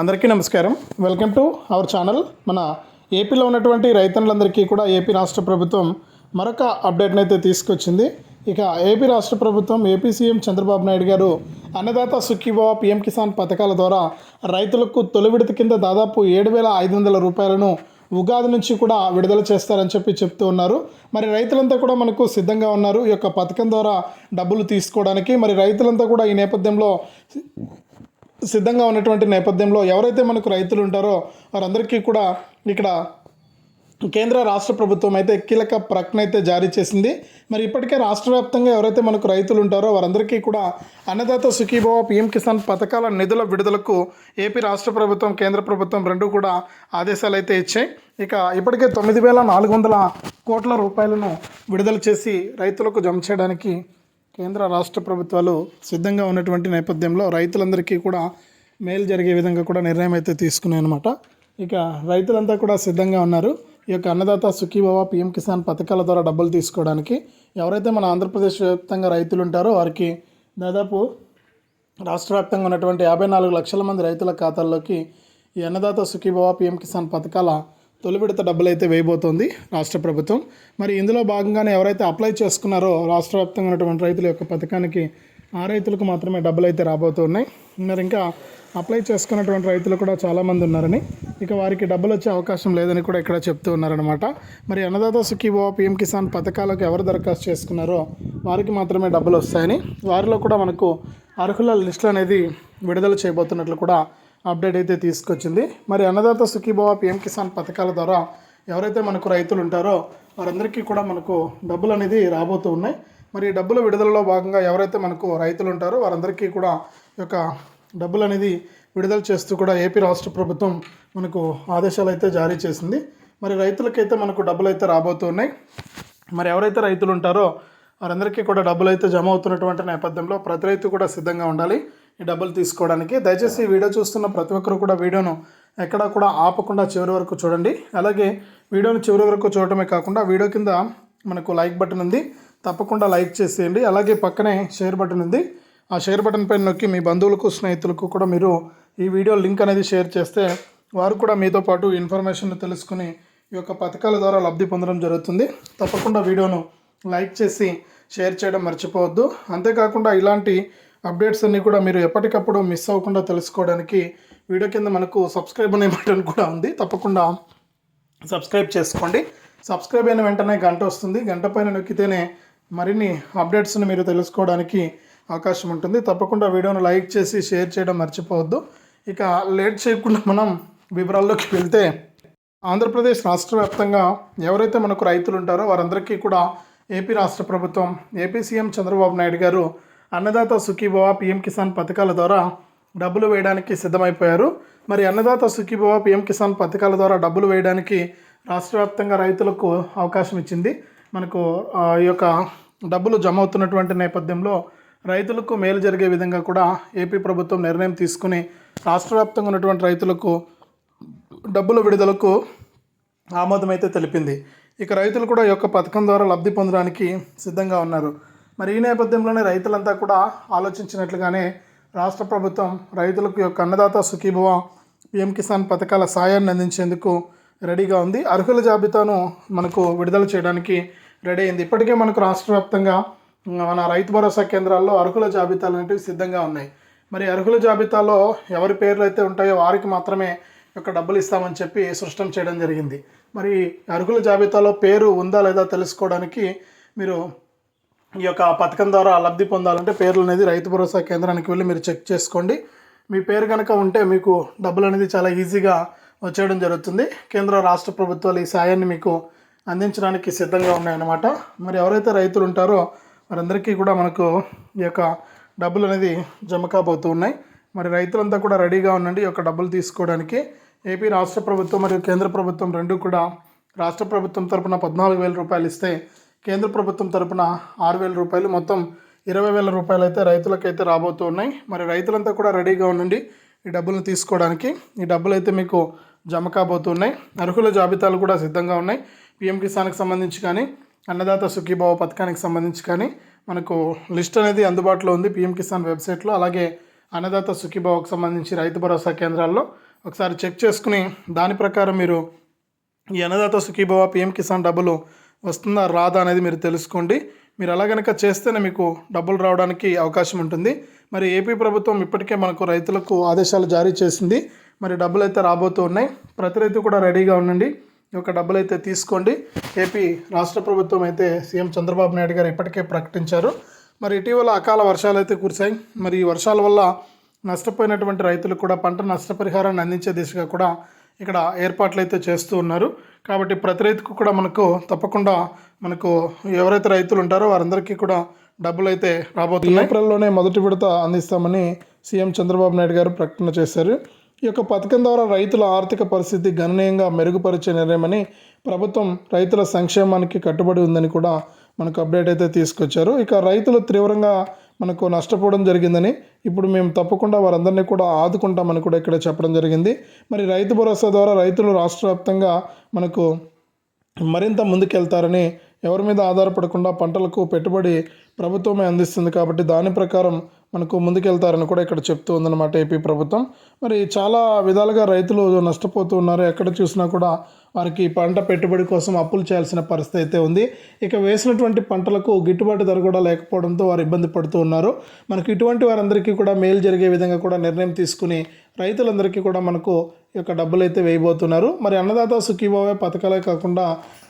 అందరికీ నమస్కారం. Welcome to our channel మన ఏపీలో ఉన్నటువంటి రైతన్నులందరికీ కూడా ఏపీ రాష్ట్ర ప్రభుత్వం మరొక అప్డేట్ని అయితే తీసుకొచ్చింది. ఇక ఏపీ రాష్ట్ర ప్రభుత్వం ఏపీ సీఎం చంద్రబాబు నాయుడు గారు అన్నదాత సుఖీభావ పీఎం కిసాన్ పథకాల ద్వారా రైతులకు తొలి విడత కింద దాదాపు ఏడు వేల ఐదు వందల రూపాయలను ఉగాది నుంచి కూడా విడుదల చేస్తారని చెప్పి చెప్తూ ఉన్నారు. మరి రైతులంతా కూడా మనకు సిద్ధంగా ఉన్నారు. ఈ యొక్క పథకం ద్వారా డబ్బులు తీసుకోవడానికి. మరి రైతులంతా కూడా ఈ నేపథ్యంలో సిద్ధంగా ఉన్నటువంటి నేపథ్యంలో ఎవరైతే మనకు రైతులు ఉంటారో వారందరికీ కూడా ఇక్కడ కేంద్ర రాష్ట్ర ప్రభుత్వం అయితే కీలక ప్రకటన అయితే జారీ చేసింది. మరి ఇప్పటికే రాష్ట్ర వ్యాప్తంగా ఎవరైతే మనకు రైతులు ఉంటారో వారందరికీ కూడా అన్నదాత సుఖీభవ పీఎం కిసాన్ పథకాల నిధుల విడుదలకు ఏపీ రాష్ట్ర ప్రభుత్వం కేంద్ర ప్రభుత్వం రెండు కూడా ఆదేశాలు అయితే ఇచ్చాయి. ఇక ఇప్పటికే తొమ్మిది వేల నాలుగు వందల కోట్ల రూపాయలను విడుదల చేసి రైతులకు జమ చేయడానికి కేంద్ర రాష్ట్ర ప్రభుత్వాలు సిద్ధంగా ఉన్నటువంటి నేపథ్యంలో రైతులందరికీ కూడా మేలు జరిగే విధంగా కూడా నిర్ణయం అయితే తీసుకున్నాయి అనమాట ఇక రైతులంతా కూడా సిద్ధంగా ఉన్నారు. ఈ యొక్క అన్నదాత సుఖీభవ పిఎం కిసాన్ పథకాల ద్వారా డబ్బులు తీసుకోవడానికి ఎవరైతే మన ఆంధ్రప్రదేశ్ వ్యాప్తంగా రైతులు ఉంటారో వారికి దాదాపు రాష్ట్ర వ్యాప్తంగా ఉన్నటువంటి యాభై నాలుగు లక్షల మంది రైతుల ఖాతాల్లోకి ఈ అన్నదాత సుఖీభవ పిఎం కిసాన్ పథకాల తొలి విడత డబ్బులు అయితే వేయబోతోంది రాష్ట్ర ప్రభుత్వం. మరి ఇందులో భాగంగానే ఎవరైతే అప్లై చేసుకున్నారో రాష్ట్ర వ్యాప్తంగా ఉన్నటువంటి రైతుల యొక్క పథకానికి ఆ రైతులకు మాత్రమే డబ్బులు అయితే రాబోతున్నాయి. మరి ఇంకా అప్లై చేసుకున్నటువంటి రైతులు కూడా చాలామంది ఉన్నారని ఇక వారికి డబ్బులు వచ్చే అవకాశం లేదని కూడా ఇక్కడ చెప్తూ ఉన్నారనమాట మరి అన్నదాత సుఖీభావ పిఎం కిసాన్ పథకాలకు ఎవరు దరఖాస్తు చేసుకున్నారో వారికి మాత్రమే డబ్బులు వస్తాయని వారిలో కూడా మనకు అర్హుల లిస్టులు అనేది విడుదల చేయబోతున్నట్లు కూడా అప్డేట్ అయితే తీసుకొచ్చింది. మరి అన్నదాత సుఖీభావ పిఎం కిసాన్ పథకాల ద్వారా ఎవరైతే మనకు రైతులు ఉంటారో వారందరికీ కూడా మనకు డబ్బులు అనేది రాబోతూ ఉన్నాయి. మరి డబ్బుల విడుదలలో భాగంగా ఎవరైతే మనకు రైతులు ఉంటారో వారందరికీ కూడా ఈ యొక్క డబ్బులు అనేది విడుదల చేస్తూ కూడా ఏపీ రాష్ట్ర ప్రభుత్వం మనకు ఆదేశాలు అయితే జారీ చేసింది. మరి రైతులకైతే మనకు డబ్బులు అయితే రాబోతున్నాయి మరి ఎవరైతే రైతులు ఉంటారో వారందరికీ కూడా డబ్బులు అయితే జమ అవుతున్నటువంటి నేపథ్యంలో ప్రతి రైతు కూడా సిద్ధంగా ఉండాలి. డబ్బులు తీసుకోవడానికి. దయచేసి వీడియో చూస్తున్న ప్రతి ఒక్కరు కూడా వీడియోను ఎక్కడా కూడా ఆపకుండా చివరి వరకు చూడండి. అలాగే వీడియోను చివరి వరకు చూడటమే కాకుండా వీడియో కింద మనకు లైక్ బటన్ ఉంది. తప్పకుండా లైక్ చేసేయండి. అలాగే పక్కనే షేర్ బటన్ ఉంది. ఆ షేర్ బటన్ పైన నొక్కి మీ బంధువులకు స్నేహితులకు కూడా మీరు ఈ వీడియో లింక్ అనేది షేర్ చేస్తే వారు కూడా మీతో పాటు ఇన్ఫర్మేషన్ తెలుసుకుని ఈ యొక్క పథకాల ద్వారా లబ్ధి పొందడం జరుగుతుంది. తప్పకుండా వీడియోను లైక్ చేసి షేర్ చేయడం మర్చిపోవద్దు. అంతేకాకుండా ఇలాంటి అప్డేట్స్ అన్నీ కూడా మీరు ఎప్పటికప్పుడు మిస్ అవ్వకుండా తెలుసుకోవడానికి వీడియో కింద మనకు సబ్స్క్రైబ్ అనే బటన్ కూడా ఉంది. తప్పకుండా సబ్స్క్రైబ్ చేసుకోండి. సబ్స్క్రైబ్ అయిన వెంటనే గంట వస్తుంది. గంట పైన నొక్కితేనే మరిన్ని అప్డేట్స్ని మీరు తెలుసుకోవడానికి అవకాశం ఉంటుంది. తప్పకుండా వీడియోను లైక్ చేసి షేర్ చేయడం మర్చిపోవద్దు. ఇక లేట్ చేయకుండా మనం వివరాల్లోకి వెళ్తే ఆంధ్రప్రదేశ్ రాష్ట్ర వ్యాప్తంగా ఎవరైతే మనకు రైతులు ఉంటారో వారందరికీ కూడా ఏపీ రాష్ట్ర ప్రభుత్వం ఏపీ సీఎం చంద్రబాబు నాయుడు గారు అన్నదాత సుఖీభవ పిఎం కిసాన్ పథకాల ద్వారా డబ్బులు వేయడానికి సిద్ధమైపోయారు. మరి అన్నదాత సుఖీభవ పిఎం కిసాన్ పథకాల ద్వారా డబ్బులు వేయడానికి రాష్ట్ర వ్యాప్తంగా రైతులకు అవకాశం ఇచ్చింది. మనకు ఈ యొక్క డబ్బులు జమ అవుతున్నటువంటి నేపథ్యంలో రైతులకు మేలు జరిగే విధంగా కూడా ఏపీ ప్రభుత్వం నిర్ణయం తీసుకుని రాష్ట్ర వ్యాప్తంగా ఉన్నటువంటి రైతులకు డబ్బుల విడుదలకు ఆమోదమైతే తెలిపింది. ఇక రైతులు కూడా ఈ యొక్క పథకం ద్వారా లబ్ధి పొందడానికి సిద్ధంగా ఉన్నారు. మరి ఈ నేపథ్యంలోనే రైతులంతా కూడా ఆలోచించినట్లుగానే రాష్ట్ర ప్రభుత్వం రైతులకు యొక్క అన్నదాత సుఖీభవ పిఎం కిసాన్ పథకాల సాయాన్ని అందించేందుకు రెడీగా ఉంది. అర్హుల జాబితాను మనకు విడుదల చేయడానికి రెడీ అయింది. ఇప్పటికే మనకు రాష్ట్ర వ్యాప్తంగా మన రైతు భరోసా కేంద్రాల్లో అర్హుల జాబితాలు అనేవి సిద్ధంగా ఉన్నాయి. మరి అర్హుల జాబితాలో ఎవరి పేర్లు అయితే ఉంటాయో వారికి మాత్రమే యొక్క డబ్బులు ఇస్తామని చెప్పి సృష్టం చేయడం జరిగింది. మరి అర్హుల జాబితాలో పేరు ఉందా లేదా తెలుసుకోవడానికి మీరు ఈ యొక్క పథకం ద్వారా లబ్ధి పొందాలంటే పేర్లు అనేది రైతు భరోసా కేంద్రానికి వెళ్ళి మీరు చెక్ చేసుకోండి. మీ పేరు కనుక ఉంటే మీకు డబ్బులు అనేది చాలా ఈజీగా వచ్చేయడం జరుగుతుంది. కేంద్ర రాష్ట్ర ప్రభుత్వాలు ఈ సాయాన్ని మీకు అందించడానికి సిద్ధంగా ఉన్నాయన్నమాట. మరి ఎవరైతే రైతులు ఉంటారో వారందరికీ కూడా మనకు ఈ యొక్క డబ్బులు అనేది జమ కాబోతూ ఉన్నాయి. మరి రైతులంతా కూడా రెడీగా ఉండండి ఈ యొక్క డబ్బులు తీసుకోవడానికి. ఏపీ రాష్ట్ర ప్రభుత్వం మరియు కేంద్ర ప్రభుత్వం రెండు కూడా రాష్ట్ర ప్రభుత్వం తరపున పద్నాలుగు వేల రూపాయలు ఇస్తే కేంద్ర ప్రభుత్వం తరపున ఆరు వేల రూపాయలు మొత్తం ఇరవై వేల రూపాయలు అయితే రైతులకైతే రాబోతూ ఉన్నాయి. మరి రైతులంతా కూడా రెడీగా ఉండండి ఈ డబ్బులను తీసుకోవడానికి. ఈ డబ్బులు అయితే మీకు జమ కాబోతున్నాయి అర్హుల జాబితాలు కూడా సిద్ధంగా ఉన్నాయి. పిఎం కిసాన్కి సంబంధించి కానీ అన్నదాత సుఖీభావ పథకానికి సంబంధించి కానీ మనకు లిస్ట్ అనేది అందుబాటులో ఉంది పిఎం కిసాన్ వెబ్సైట్లో. అలాగే అన్నదాత సుఖీభావకు సంబంధించి రైతు భరోసా కేంద్రాల్లో ఒకసారి చెక్ చేసుకుని దాని ప్రకారం మీరు ఈ అన్నదాత సుఖీభావ పిఎం కిసాన్ డబ్బులు వస్తుందా రాదా అనేది మీరు తెలుసుకోండి. మీరు అలా కనుక చేస్తేనే మీకు డబ్బులు రావడానికి అవకాశం ఉంటుంది. మరి ఏపీ ప్రభుత్వం ఇప్పటికే మనకు రైతులకు ఆదేశాలు జారీ చేసింది. మరి డబ్బులు అయితే రాబోతూ ఉన్నాయి. ప్రతి రైతు కూడా రెడీగా ఉండండి. ఈ యొక్క డబ్బులు అయితే తీసుకోండి. ఏపీ రాష్ట్ర ప్రభుత్వం అయితే సీఎం చంద్రబాబు నాయుడు గారు ఇప్పటికే ప్రకటించారు. మరి ఇటీవల అకాల వర్షాలు అయితే కురిశాయి. మరి ఈ వర్షాల వల్ల నష్టపోయినటువంటి రైతులకు కూడా పంట నష్టపరిహారాన్ని అందించే దిశగా కూడా ఇక్కడ ఏర్పాట్లు అయితే చేస్తూ ఉన్నారు. కాబట్టి ప్రతి రైతుకు కూడా మనకు తప్పకుండా మనకు ఎవరైతే రైతులు ఉంటారో వారందరికీ కూడా డబ్బులు అయితే రాబోతున్నాయి. ఏప్రిల్లోనే మొదటి విడత అందిస్తామని సీఎం చంద్రబాబు నాయుడు గారు ప్రకటన చేశారు. ఈ యొక్క పథకం ద్వారా రైతుల ఆర్థిక పరిస్థితి గణనీయంగా మెరుగుపరిచే నిర్ణయమని ప్రభుత్వం రైతుల సంక్షేమానికి కట్టుబడి ఉందని కూడా మనకు అప్డేట్ అయితే తీసుకొచ్చారు. ఇక రైతులు తీవ్రంగా మనకు నష్టపోవడం జరిగిందని ఇప్పుడు మేము తప్పకుండా వారందరినీ కూడా ఆదుకుంటామని కూడా ఇక్కడ చెప్పడం జరిగింది. మరి రైతు భరోసా ద్వారా రైతులు రాష్ట్ర వ్యాప్తంగా మనకు మరింత ముందుకెళ్తారని ఎవరి మీద ఆధారపడకుండా పంటలకు పెట్టుబడి ప్రభుత్వమే అందిస్తుంది కాబట్టి దాని ప్రకారం మనకు ముందుకెళ్తారని కూడా ఇక్కడ చెప్తూ ఉందన్నమాట ఏపీ ప్రభుత్వం. మరి చాలా విధాలుగా రైతులు నష్టపోతూ ఉన్నారు. ఎక్కడ చూసినా కూడా వారికి పంట పెట్టుబడి కోసం అప్పులు చేయాల్సిన పరిస్థితి అయితే ఉంది. ఇక వేసినటువంటి పంటలకు గిట్టుబాటు ధర కూడా లేకపోవడంతో వారు ఇబ్బంది పడుతూ ఉన్నారు. మనకు ఇటువంటి వారందరికీ కూడా మేలు జరిగే విధంగా కూడా నిర్ణయం తీసుకుని రైతులందరికీ కూడా మనకు ఈ యొక్క డబ్బులు అయితే వేయబోతున్నారు. మరి అన్నదాత సుఖీభావే పథకాలే కాకుండా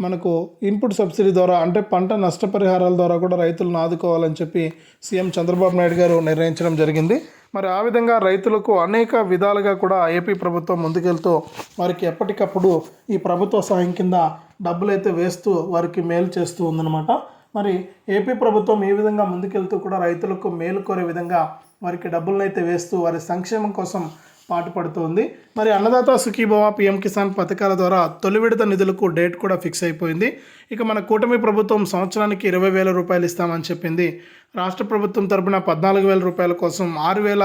మనకు ఇన్పుట్ సబ్సిడీ ద్వారా అంటే పంట నష్టపరిహారాల ద్వారా కూడా రైతులను ఆదుకోవాలని చెప్పి సీఎం చంద్రబాబు నాయుడు గారు నిర్ణయించడం జరిగింది. మరి ఆ విధంగా రైతులకు అనేక విధాలుగా కూడా ఏపీ ప్రభుత్వం ముందుకెళ్తూ వారికి ఎప్పటికప్పుడు ఈ ప్రభుత్వ సాయం కింద డబ్బులు అయితే వేస్తూ వారికి మేలు చేస్తూ ఉందన్నమాట. మరి ఏపీ ప్రభుత్వం ఈ విధంగా ముందుకెళ్తూ కూడా రైతులకు మేలు కోరే విధంగా వారికి డబ్బులను అయితే వేస్తూ వారి సంక్షేమం కోసం పాటుపడుతోంది మరి అన్నదాత సుఖీభవ పిఎం కిసాన్ పథకాల ద్వారా తొలి విడత నిధులకు డేట్ కూడా ఫిక్స్ అయిపోయింది. ఇక మన కూటమి ప్రభుత్వం సంవత్సరానికి ఇరవై వేల రూపాయలు ఇస్తామని చెప్పింది. రాష్ట్ర ప్రభుత్వం తరపున పద్నాలుగు వేల రూపాయల కోసం ఆరు వేల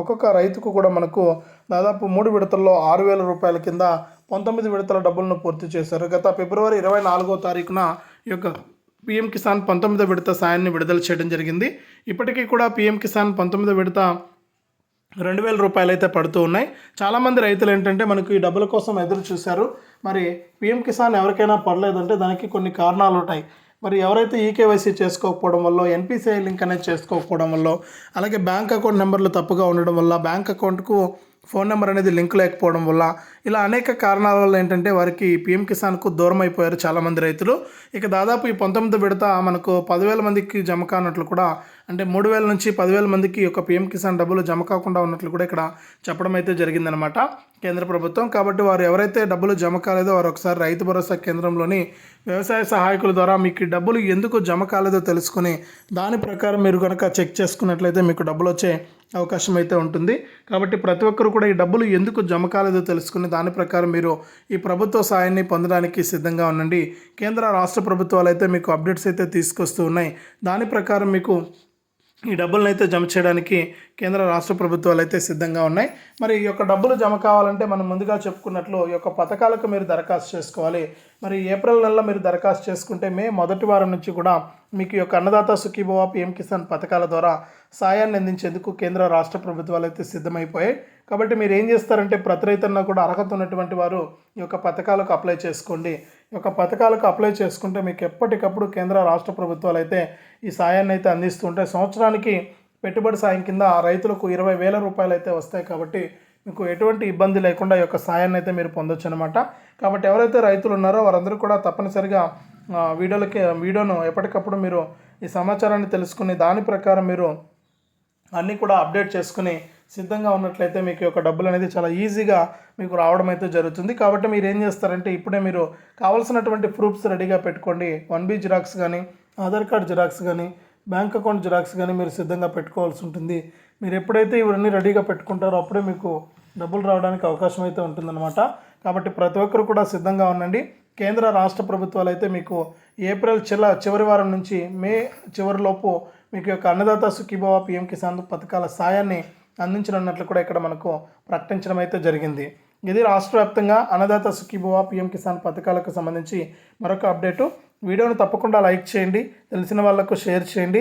ఒక్కొక్క రైతుకు కూడా మనకు దాదాపు మూడు విడతల్లో ఆరు వేల రూపాయల కింద పంతొమ్మిది విడతల డబ్బులను పూర్తి చేశారు. గత ఫిబ్రవరి ఇరవై నాలుగో తారీఖున ఈ యొక్క పీఎం కిసాన్ పంతొమ్మిదో విడత సాయాన్ని విడుదల చేయడం జరిగింది. ఇప్పటికీ కూడా పీఎం కిసాన్ పంతొమ్మిదో విడత రెండు వేల రూపాయలు అయితే పడుతూ ఉన్నాయి. చాలామంది రైతులు ఏంటంటే మనకు ఈ డబ్బుల కోసం ఎదురు చూశారు. మరి పిఎం కిసాన్ ఎవరికైనా పడలేదంటే దానికి కొన్ని కారణాలు ఉంటాయి. మరి ఎవరైతే ఈకేవైసీ చేసుకోకపోవడం వల్ల ఎన్పిసిఐ లింక్ అనేది చేసుకోకపోవడం వల్ల అలాగే బ్యాంక్ అకౌంట్ నెంబర్లు తప్పుగా ఉండడం వల్ల బ్యాంక్ అకౌంట్కు ఫోన్ నెంబర్ అనేది లింక్ లేకపోవడం వల్ల ఇలా అనేక కారణాల వల్ల ఏంటంటే వారికి పిఎం కిసాన్కు దూరం అయిపోయారు చాలామంది రైతులు. ఇక దాదాపు ఈ పంతొమ్మిది విడత మనకు పదివేల మందికి జమ కానట్లు కూడా అంటే మూడు వేల నుంచి పదివేల మందికి ఒక పిఎం కిసాన్ డబ్బులు జమ కాకుండా ఉన్నట్లు కూడా ఇక్కడ చెప్పడం అయితే జరిగిందనమాట కేంద్ర ప్రభుత్వం. కాబట్టి వారు ఎవరైతే డబ్బులు జమ కాలేదో వారు ఒకసారి రైతు భరోసా కేంద్రంలోని వ్యవసాయ సహాయకుల ద్వారా మీకు డబ్బులు ఎందుకు జమ కాలేదో తెలుసుకుని దాని ప్రకారం మీరు కనుక చెక్ చేసుకున్నట్లయితే మీకు డబ్బులు వచ్చే అవకాశం అయితే ఉంటుంది. కాబట్టి ప్రతి ఒక్కరు కూడా ఈ డబ్బులు ఎందుకు జమ కాలేదో తెలుసుకుని దాని ప్రకారం మీరు ఈ ప్రభుత్వ సాయాన్ని పొందడానికి సిద్ధంగా ఉండండి. కేంద్ర రాష్ట్ర ప్రభుత్వాలు అయితే మీకు అప్డేట్స్ అయితే తీసుకొస్తూ ఉన్నాయి. దాని ప్రకారం మీకు ఈ డబ్బులను అయితే జమ చేయడానికి కేంద్ర రాష్ట్ర ప్రభుత్వాలు అయితే సిద్ధంగా ఉన్నాయి. మరి ఈ యొక్క డబ్బులు జమ కావాలంటే మనం ముందుగా చెప్పుకున్నట్లు ఈ యొక్క పథకాలకు మీరు దరఖాస్తు చేసుకోవాలి. మరి ఏప్రిల్ నెలలో మీరు దరఖాస్తు చేసుకుంటే మే మొదటి వారం నుంచి కూడా మీకు ఈ యొక్క అన్నదాత సుఖీభవ పిఎం కిసాన్ పథకాల ద్వారా సాయాన్ని అందించేందుకు కేంద్ర రాష్ట్ర ప్రభుత్వాలు అయితే సిద్ధమైపోయాయి. కాబట్టి మీరు ఏం చేస్తారంటే ప్రతి రైతన్న కూడా అర్హత ఉన్నటువంటి వారు ఈ యొక్క పథకాలకు అప్లై చేసుకోండి. యొక్క పథకాలకు అప్లై చేసుకుంటే మీకు ఎప్పటికప్పుడు కేంద్ర రాష్ట్ర ప్రభుత్వాలు అయితే ఈ సాయాన్ని అయితే అందిస్తుంటే సంవత్సరానికి పెట్టుబడి సాయం కింద రైతులకు ఇరవై వేల రూపాయలు అయితే వస్తాయి కాబట్టి మీకు ఎటువంటి ఇబ్బంది లేకుండా ఈ యొక్క సాయాన్ని అయితే మీరు పొందొచ్చు అనమాట కాబట్టి ఎవరైతే రైతులు ఉన్నారో వారందరూ కూడా తప్పనిసరిగా వీడియోలకి వీడియోను ఎప్పటికప్పుడు మీరు ఈ సమాచారాన్ని తెలుసుకుని దాని ప్రకారం మీరు అన్నీ కూడా అప్డేట్ చేసుకుని సిద్ధంగా ఉన్నట్లయితే మీకు యొక్క డబ్బులు అనేది చాలా ఈజీగా మీకు రావడం అయితే జరుగుతుంది. కాబట్టి మీరు ఏం చేస్తారంటే ఇప్పుడే మీరు కావాల్సినటువంటి ప్రూఫ్స్ రెడీగా పెట్టుకోండి. వన్ బీ జిరాక్స్ కానీ ఆధార్ కార్డ్ జిరాక్స్ కానీ బ్యాంక్ అకౌంట్ జిరాక్స్ కానీ మీరు సిద్ధంగా పెట్టుకోవాల్సి ఉంటుంది. మీరు ఎప్పుడైతే ఇవన్నీ రెడీగా పెట్టుకుంటారో అప్పుడే మీకు డబ్బులు రావడానికి అవకాశం అయితే ఉంటుందన్నమాట. కాబట్టి ప్రతి ఒక్కరు కూడా సిద్ధంగా ఉండండి. కేంద్ర రాష్ట్ర ప్రభుత్వాలు అయితే మీకు ఏప్రిల్ చిల చివరి వారం నుంచి మే చివరిలోపు మీకు యొక్క అన్నదాత సుఖీభావ పిఎం కిసాన్ పథకాల సాయాన్ని అందించనున్నట్లు కూడా ఇక్కడ మనకు ప్రకటించడం అయితే జరిగింది. ఇది రాష్ట్ర వ్యాప్తంగా అన్నదాత సుఖీభవ పిఎం కిసాన్ పథకాలకు సంబంధించి మరొక అప్డేటు. వీడియోను తప్పకుండా లైక్ చేయండి. తెలిసిన వాళ్ళకు షేర్ చేయండి.